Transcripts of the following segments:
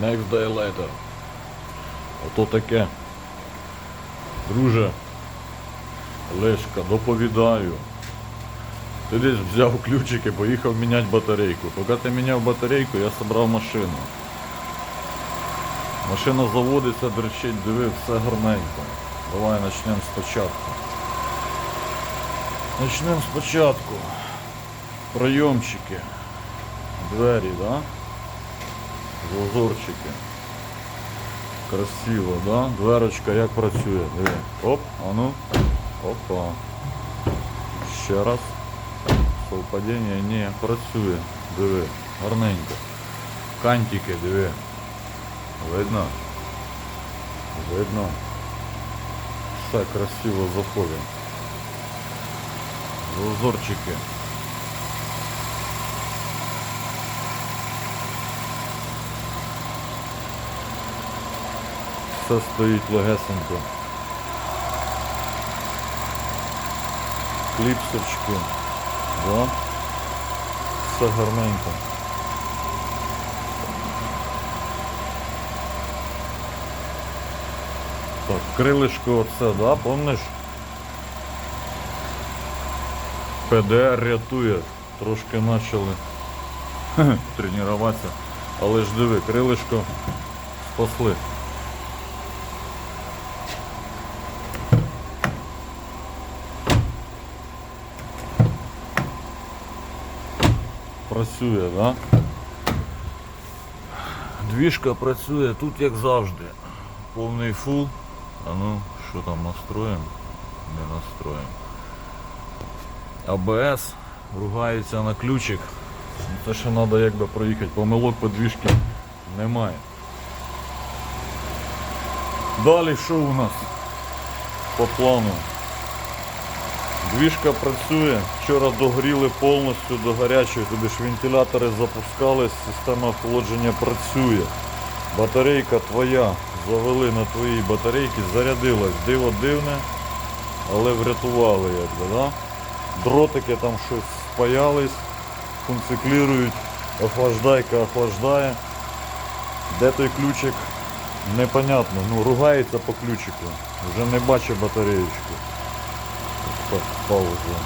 Next day later. Ото таке. Друже, Олешка, доповідаю. Ти десь взяв ключики, поїхав міняти батарейку. Поки ти міняв батарейку, я зібрав машину. Машина заводиться, дрищить, диви, все гарненько. Давай почнемо спочатку. Почнемо спочатку. Пройомчики. Двері, да? Зазорчики. Красиво, да? Дверочка як працює. Диви. Оп, а ну. Опа. Ще раз. Совпадіння, ні, працює. Диви. Гарненько. Кантики, диви. Видно? Видно. Все красиво заходить. Зазорчики. Все стоїть легесенько. Кліпсочки. Да? Все гарненько. Так, крилишко оце, да, помниш? ПДР рятує. Трошки почали тренуватися. Але ж диви, крилишко спасли. Працює, да? Двіжка працює тут як завжди. Повний фул. А ну, що там настроїмо? Не настроїмо. АБС ругається на ключик. Ну, Це ще треба якби проїхати. Помилок по двіжки немає. Далі що у нас по плану? Двіжка працює. Вчора догріли повністю до гарячої, тобі ж вентилятори запускались, система охолодження працює. Батарейка твоя, завели на твоїй батарейці, зарядилась. Диво дивне, але врятували якби, да? Дротики там щось спаялись, функціклірують, охлаждайка охлаждає. Де той ключик? Непонятно. Ну, ругається по ключику. Вже не бачить батареєчку. Пауза.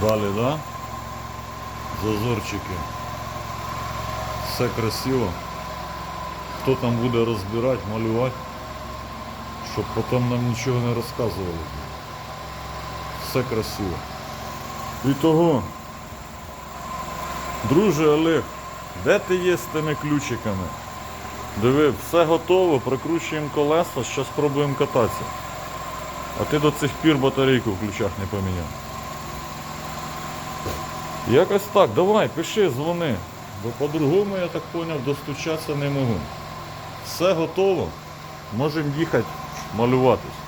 Далі, да? Зазорчики. Все красиво. Хто там буде розбирати, малювати, щоб потім нам нічого не розказували. Все красиво. І того, друже Олег, де ти є з тими ключиками? Диви, все готово, прикручуємо колеса, зараз спробуємо кататися. А ти до цих пір батарейку в ключах не поміняв. Якось так, давай, пиши, дзвони. Бо по-другому, я так зрозумів, достучатися не можу. Все готово. Можемо їхати малюватись.